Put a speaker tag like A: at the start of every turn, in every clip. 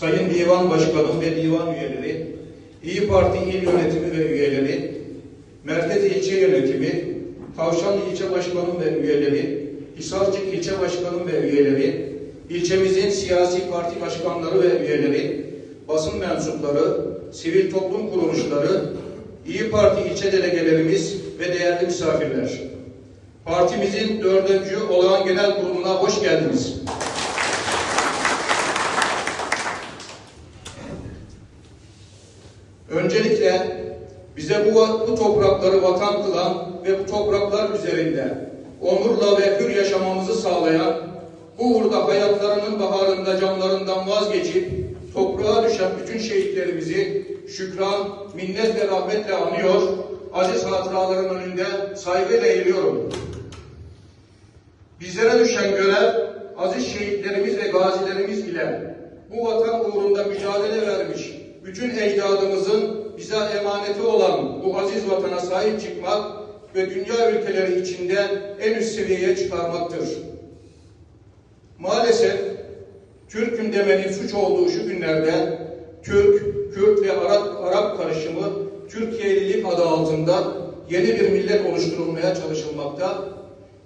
A: Sayın Divan Başkanım ve Divan Üyeleri, İyi Parti İl Yönetimi ve Üyeleri, Merkez İlçe Yönetimi, Tavşanlı İlçe Başkanım ve Üyeleri, Hisarcık İlçe Başkanım ve Üyeleri, ilçemizin siyasi parti başkanları ve üyeleri, basın mensupları, sivil toplum kuruluşları, İyi Parti ilçe delegelerimiz ve değerli misafirler. Partimizin dördüncü olağan genel kuruluna hoş geldiniz. Öncelikle bize bu, bu toprakları vatan kılan ve bu topraklar üzerinde onurla ve hür yaşamamızı sağlayan, bu uğurda hayatlarının baharında canlarından vazgeçip toprağa düşen bütün şehitlerimizi şükran, minnet ve rahmetle anıyor, aziz hatıraların önünde saygıyla eğiliyorum. Bizlere düşen görev, aziz şehitlerimiz ve gazilerimiz ile bu vatan uğrunda mücadele vermiş bütün ecdadımızın bize emaneti olan bu aziz vatana sahip çıkmak ve dünya ülkeleri içinde en üst seviyeye çıkarmaktır. Maalesef Türk'üm demenin suç olduğu şu günlerde Türk, Kürt ve Arap, Arap karışımı Türkiye'lilik adı altında yeni bir millet oluşturulmaya çalışılmakta.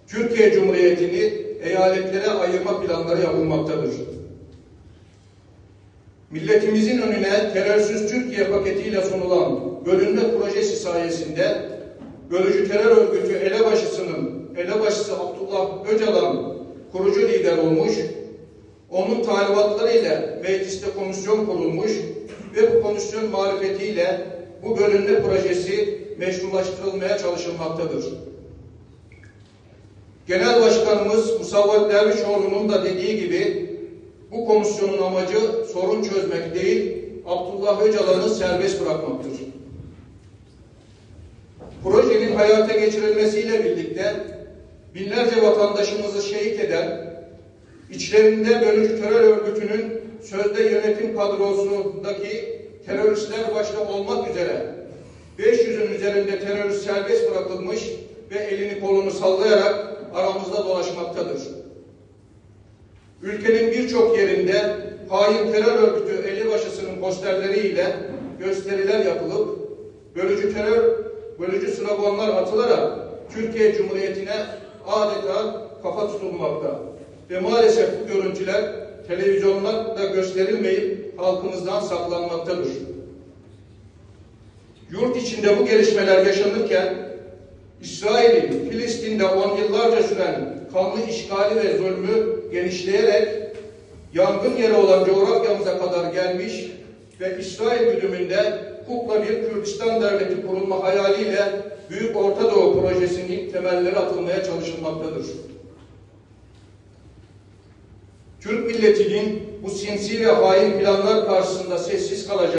A: Türkiye Cumhuriyeti'ni eyaletlere ayırma planları yapılmaktadır. Milletimizin önüne terörsüz Türkiye paketiyle sunulan bölünme projesi sayesinde bölücü terör örgütü elebaşısının elebaşısı Abdullah Öcalan kurucu lider olmuş, onun talimatlarıyla mecliste komisyon kurulmuş ve bu komisyon marifetiyle bu bölünme projesi meşrulaştırılmaya çalışılmaktadır. Genel Başkanımız Musavvat Dervişoğlu'nun da dediği gibi bu komisyonun amacı sorun çözmek değil, Abdullah Öcalan'ı serbest bırakmaktır. Projenin hayata geçirilmesiyle birlikte binlerce vatandaşımızı şehit eden, içlerinde bölücü terör örgütünün sözde yönetim kadrosundaki teröristler başta olmak üzere 500'ün üzerinde terörist serbest bırakılmış ve elini kolunu sallayarak aramızda dolaşmaktadır. Ülkenin birçok yerinde hain terör örgütü elebaşısının posterleriyle gösteriler yapılıp bölücü terör, bölücü sloganlar atılarak Türkiye Cumhuriyeti'ne adeta kafa tutulmakta. Ve maalesef bu görüntüler televizyonlarda gösterilmeyip halkımızdan saklanmaktadır. Yurt içinde bu gelişmeler yaşanırken İsrail'in Filistin'de on yıllarca süren kanlı işgali ve zulmü genişleyerek yangın yeri olan coğrafyamıza kadar gelmiş ve İsrail güdümünde kukla bir Kürdistan devleti kurulma hayaliyle Büyük Orta Doğu projesinin temelleri atılmaya çalışılmaktadır. Türk milletinin bu sinsi ve hain planlar karşısında sessiz kalacak